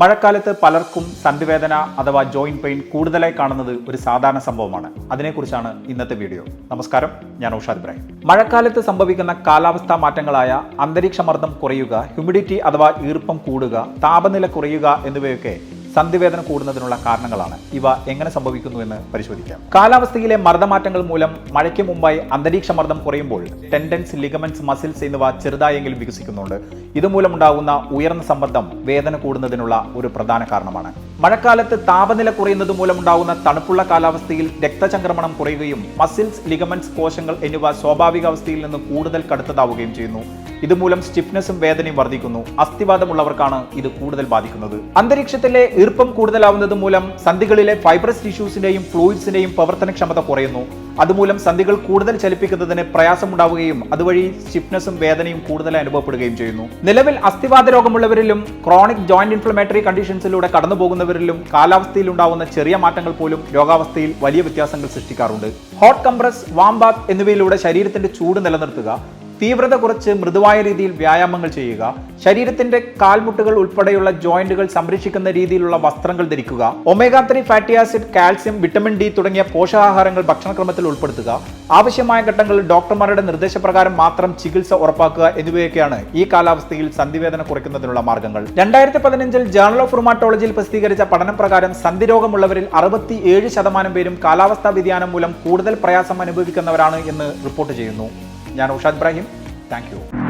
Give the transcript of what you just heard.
മഴക്കാലത്ത് പലർക്കും സന്ധിവേദന അഥവാ ജോയിന്റ് പെയിൻ കൂടുതലായി കാണുന്നത് ഒരു സാധാരണ സംഭവമാണ്. അതിനെക്കുറിച്ചാണ് ഇന്നത്തെ വീഡിയോ. നമസ്കാരം ഞാൻ ഔഷാദ് ഇബ്രാഹിം. മഴക്കാലത്ത് സംഭവിക്കുന്ന കാലാവസ്ഥാ മാറ്റങ്ങളായ അന്തരീക്ഷമർദ്ദം കുറയുക ഹ്യൂമിഡിറ്റി അഥവാ ഈർപ്പം കൂടുക താപനില കുറയുക എന്നിവയൊക്കെ സന്ധിവേദന കൂടുന്നതിനുള്ള കാരണങ്ങളാണ്. ഇവ എങ്ങനെ സംഭവിക്കുന്നുവെന്ന് പരിശോധിക്കാം. കാലാവസ്ഥയിലെ മർദ്ദമാറ്റങ്ങൾ മൂലം മഴയ്ക്ക് മുമ്പായി അന്തരീക്ഷ മർദ്ദം കുറയുമ്പോൾ ടെൻഡൻസ് ലിഗമെന്റ്സ് മസിൽസ് എന്നിവ ചെറുതായെങ്കിലും വികസിക്കുന്നുണ്ട്. ഇതുമൂലമുണ്ടാകുന്ന ഉയർന്ന സമ്മർദ്ദം വേദന കൂടുന്നതിനുള്ള ഒരു പ്രധാന കാരണമാണ്. മഴക്കാലത്ത് താപനില കുറയുന്നത് മൂലമുണ്ടാകുന്ന തണുപ്പുള്ള കാലാവസ്ഥയിൽ രക്തചംക്രമണം കുറയുകയും മസിൽസ് ലിഗമെന്റ്സ് കോശങ്ങൾ എന്നിവ സ്വാഭാവിക അവസ്ഥയിൽ നിന്ന് കൂടുതൽ കടുത്തതാവുകയും ചെയ്യുന്നു. ഇതുമൂലം സ്റ്റിഫ്നെസ്സും വേദനയും വർദ്ധിക്കുന്നു. അസ്ഥിവാദമുള്ളവർക്കാണ് ഇത് കൂടുതൽ ബാധിക്കുന്നത്. അന്തരീക്ഷത്തിലെ ഈർപ്പം കൂടുതലാവുന്നത് മൂലം സന്ധികളിലെ ഫൈബ്രസ് ടിഷ്യൂസിന്റെയും ഫ്ലൂയിഡ്സിന്റെയും പ്രവർത്തനക്ഷമത കുറയുന്നു. അതുമൂലം സന്ധികൾ കൂടുതൽ ചലിപ്പിക്കുന്നതിന് പ്രയാസമുണ്ടാവുകയും അതുവഴി സ്റ്റിഫ്നെസ്സും വേദനയും കൂടുതൽ അനുഭവപ്പെടുകയും ചെയ്യുന്നു. നിലവിൽ അസ്ഥിവാദ രോഗമുള്ളവരിലും ക്രോണിക് ജോയിന്റ് ഇൻഫ്ലമേറ്ററി കണ്ടീഷൻസിലൂടെ കടന്നുപോകുന്നവരിലും കാലാവസ്ഥയിൽ ഉണ്ടാവുന്ന ചെറിയ മാറ്റങ്ങൾ പോലും രോഗാവസ്ഥയിൽ വലിയ വ്യത്യാസങ്ങൾ സൃഷ്ടിക്കാറുണ്ട്. ഹോട്ട് കംപ്രസ് വാം ബാത്ത് എന്നിവയിലൂടെ ശരീരത്തിന്റെ ചൂട് നിലനിർത്തുക തീവ്രത കുറച്ച് മൃദുവായ രീതിയിൽ വ്യായാമങ്ങൾ ചെയ്യുക ശരീരത്തിന്റെ കാൽമുട്ടുകൾ ഉൾപ്പെടെയുള്ള ജോയിന്റുകൾ സംരക്ഷിക്കുന്ന രീതിയിലുള്ള വസ്ത്രങ്ങൾ ധരിക്കുക omega three fatty acid calcium vitamin D തുടങ്ങിയ പോഷകാഹാരങ്ങൾ ഭക്ഷണക്രമത്തിൽ ഉൾപ്പെടുത്തുക. ആവശ്യമായ ഘട്ടങ്ങൾ ഡോക്ടർമാരുടെ നിർദ്ദേശപ്രകാരം മാത്രം ചികിത്സ ഉറപ്പാക്കുക എന്നിവയൊക്കെയാണ് ഈ കാലാവസ്ഥയിൽ സന്ധിവേദന കുറയ്ക്കുന്നതിനുള്ള മാർഗങ്ങൾ. രണ്ടായിരത്തി പതിനഞ്ചിൽ ജേണൽ ഓഫ് റുമാറ്റോളജിയിൽ പ്രസിദ്ധീകരിച്ച പഠനം പ്രകാരം സന്ധിരോഗമുള്ളവരിൽ അറുപത്തി ഏഴ് ശതമാനം പേരും കാലാവസ്ഥാ വ്യതിയാനം മൂലം കൂടുതൽ പ്രയാസം അനുഭവിക്കുന്നവരാണ് എന്ന് റിപ്പോർട്ട് ചെയ്യുന്നു. ഞാൻ ഉഷാദ് ഇബ്രാഹിം. Thank you